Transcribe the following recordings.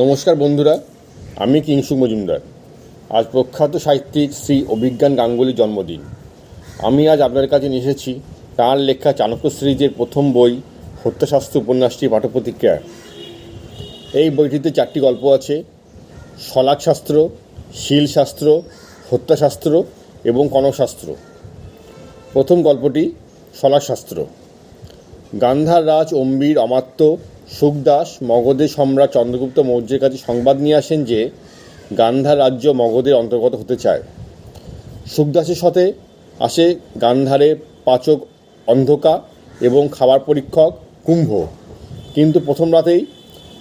নমস্কার বন্ধুরা, আমি কিংসু মজুমদার। আজ প্রখ্যাত সাহিত্যিক শ্রী অভিজ্ঞান গাঙ্গুলির জন্মদিন। আমি আজ আপনার কাছে নিয়ে এসেছি তাঁর লেখা চাণক্য সিরিজের প্রথম বই, হত্যাশাস্ত্র উপন্যাসটি পাঠপ্রতিক্রিয়া। এই বইটিতে চারটি গল্প আছে শলাকশাস্ত্র শিলশাস্ত্র, হত্যাশাস্ত্র এবং কনকশাস্ত্র। প্রথম গল্পটি শলাকশাস্ত্র গান্ধার রাজ অম্বির অমাত্য সুখদাস মগধের সম্রাট চন্দ্রগুপ্ত মৌর্যের কাছে সংবাদ নিয়ে আসেন যে গান্ধার রাজ্য মগধের অন্তর্গত হতে চায়। সুখদাসের সাথে আসে গান্ধারে পাচক অন্ধকা এবং খাবার পরীক্ষক কুম্ভ। কিন্তু প্রথম রাতেই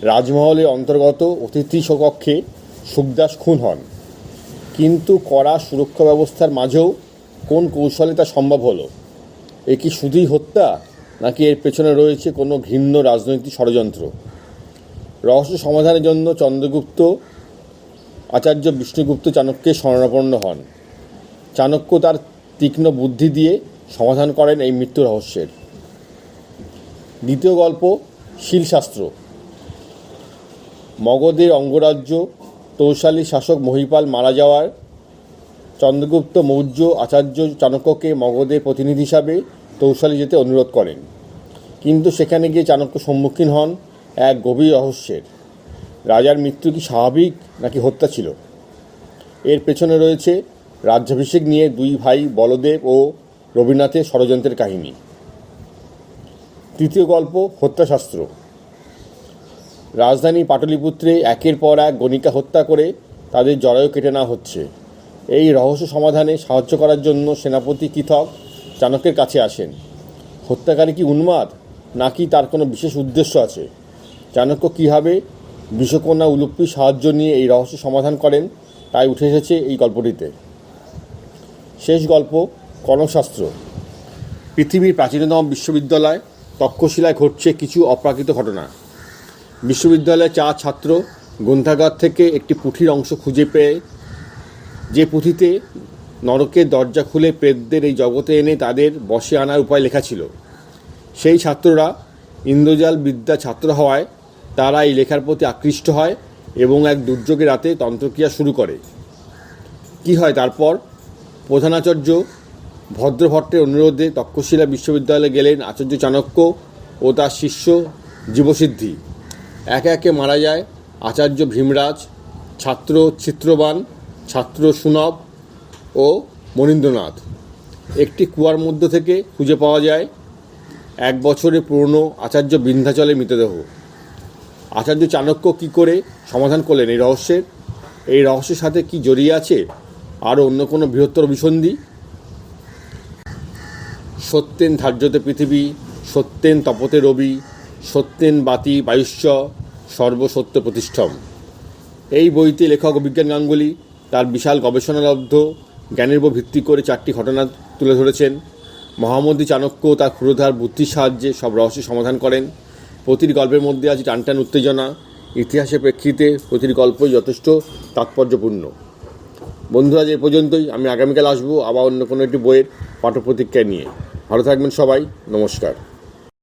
রাজমহলের অন্তর্গত অতিথি কক্ষে সুখদাস খুন হন। কিন্তু কড়া সুরক্ষা ব্যবস্থার মাঝেও কোন কৌশলে তা সম্ভব হলো? এ কি শুধুই হত্যা? নাকি এর পেছনে রয়েছে কোনো ঘৃণ্য রাজনৈতিক ষড়যন্ত্র? রহস্য সমাধানের জন্য চন্দ্রগুপ্ত, আচার্য বিষ্ণুগুপ্ত চাণক্যের শরণাপন্ন হন। চাণক্য তার তীক্ষ্ণ বুদ্ধি দিয়ে সমাধান করেন এই মৃত্যু রহস্যের। দ্বিতীয় গল্প, শিলশাস্ত্র। মগধের অঙ্গরাজ্য তৌশালী শাসক মহিপাল মারা যাওয়ার চন্দ্রগুপ্ত মৌর্য আচার্য চাণক্যকে মগধের প্রতিনিধি হিসাবে তৌশালী যেতে অনুরোধ করেন। কিন্তু সেখানে গিয়ে চাণক্য সম্মুখীন হন এক গভীর রহস্যের। রাজার মৃত্যু কি স্বাভাবিক নাকি হত্যা ছিল? এর পেছনে রয়েছে রাজ্যাভিষেক নিয়ে দুই ভাই বলদেব ও রবীন্দ্রনাথের ষড়যন্ত্রের কাহিনী। তৃতীয় গল্প, হত্যাশাস্ত্র। রাজধানী পাটলিপুত্রে একের পর এক গণিকা হত্যা করে তাদের জরায়ু কেটে নেওয়া হচ্ছে। এই রহস্য সমাধানে সাহায্য করার জন্য সেনাপতি কৃথক চাণক্যের কাছে আসেন। হত্যাকারী কি উন্মাদ, নাকি তার কোনো বিশেষ উদ্দেশ্য আছে? চাণক্য কীভাবে বিষকন্যা উলুপ্পির সাহায্য নিয়ে এই রহস্য সমাধান করেন, তাই উঠে এসেছে এই গল্পটিতে। শেষ গল্প কনকশাস্ত্র পৃথিবীর প্রাচীনতম বিশ্ববিদ্যালয় তক্ষশিলায় ঘটছে কিছু অপ্রাকৃত ঘটনা। বিশ্ববিদ্যালয়ের চার ছাত্র গ্রন্থাগার থেকে একটি পুঁথির অংশ খুঁজে পেয়ে যে পুঁথিতে নরকের দরজা খুলে প্রেতদের এই জগতে এনে তাদের বসে আনার উপায় লেখা ছিল। সেই ছাত্ররা ইন্দ্রজাল বিদ্যা ছাত্র হওয়ায় তারা এই লেখার প্রতি আকৃষ্ট হয় এবং এক দুর্যোগের রাতে তন্ত্রক্রিয়া শুরু করে। কি হয় তারপর? প্রধানাচার্য ভদ্রভট্টের অনুরোধে তক্ষশিলা বিশ্ববিদ্যালয়ে গেলেন আচার্য চাণক্য ও তার শিষ্য জীবসিদ্ধি। একে একে মারা যায় আচার্য ভীমরাজ, ছাত্র চিত্রবান ছাত্র সুনব ও মনীন্দ্রনাথ। একটি কুয়ার মধ্য থেকে খুঁজে পাওয়া যায় এক বছরে পুরনো আচার্য বিন্ধ্যাচলের মৃতদেহ। আচার্য চাণক্য কি করে সমাধান করলেন এই রহস্যের? এই রহস্যের সাথে কি জড়িয়ে আছে আরও অন্য কোনো বৃহত্তর অভিসন্ধি সত্যেন ধার্যতে পৃথিবী, সত্যেন তপতে রবি, সত্যেন বাতি বায়ুষ্য সর্বসত্য প্রতিষ্ঠম। এই বইতে লেখক অভিজ্ঞান গাঙ্গুলি তার বিশাল গবেষণালব্ধ, জ্ঞানের উপর ভিত্তি করে চারটি ঘটনা তুলে ধরেছেন। মহামন্ত্রী চাণক্য তার ক্ষুরধার বুদ্ধির সাহায্যে সব রহস্য সমাধান করেন। প্রতিটি গল্পের মধ্যে আছে টানটান উত্তেজনা। ইতিহাসের প্রেক্ষিতে প্রতিটি গল্পই যথেষ্ট তাৎপর্যপূর্ণ। বন্ধুরা এ পর্যন্তই। আমি আগামীকাল আসব আবার অন্য কোনো একটি বইয়ের পাঠ্যপ্রতিক্রিয়া নিয়ে। ভালো থাকবেন সবাই। নমস্কার।